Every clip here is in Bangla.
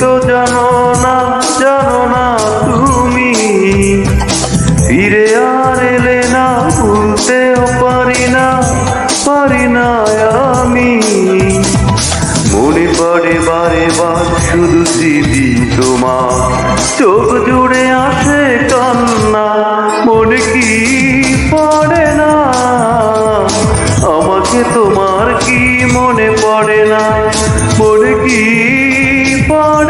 তো জানো না জানো না তুমি। ফিরে আর এলে না, ভুলতেও পারি না পারি না আমি। মনে পড়ে বারে বার শুধু দিদি তোমার। চোখ জুড়ে আসে কান্না, মনে কি পড়ে না? আমাকে তোমার কি মনে পড়ে না? মনে কি পড়ে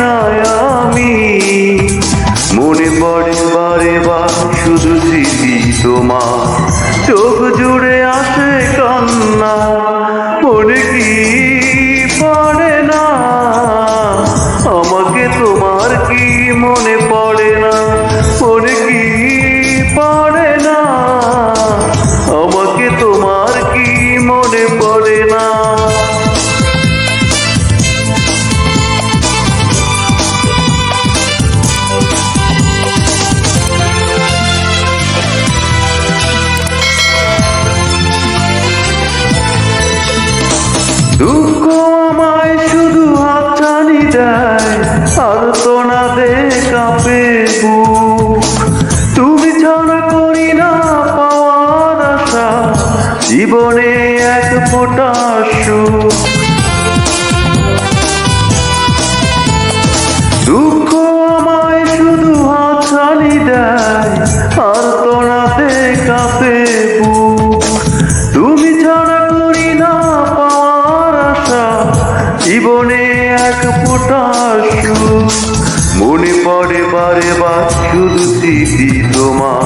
নয় আমি মনে পড়ে বারে বার শুধু স্মৃতি তোমার। চোখ বারে বার শুধু স্মৃতি তোমার।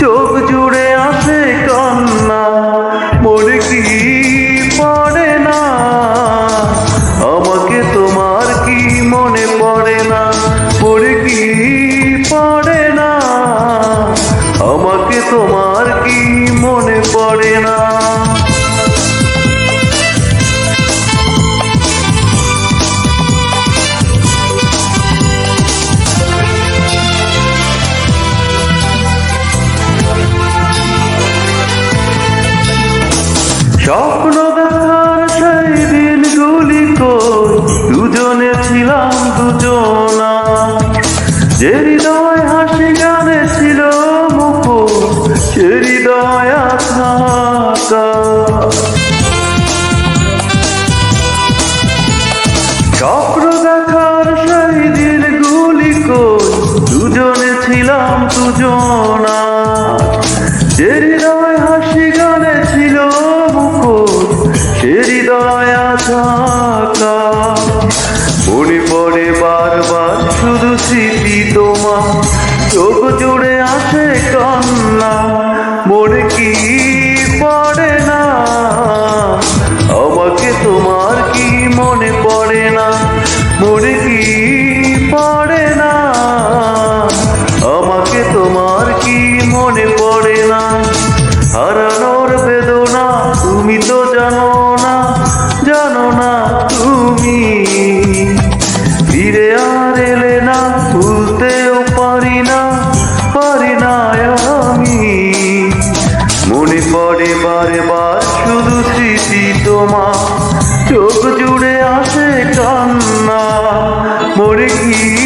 চোখ জুড়ে আছে কান্না, মনে কি পড়ে না? আমাকে তোমার কি মনে পড়ে না? পড়ে কি পড়ে না? আমাকে তোমার কি মনে পড়ে না? স্বপ্ন দেখার সেই দিনগুলি কই দুজনে ছিলাম দুজনা। যে হৃদয় হাসি গানে ছিল মুখ সে হৃদয় থাকা স্বপ্ন দেখার সেই দিনগুলি কই দুজনে ছিলাম দুজন। দয়া থাকা মনে পড়ে বারবার শুধু স্মৃতি তোমার। চোখ জুড়ে আছে কান্না। মনে চোখ জুড়ে আসে কান্না মরে গিয়ে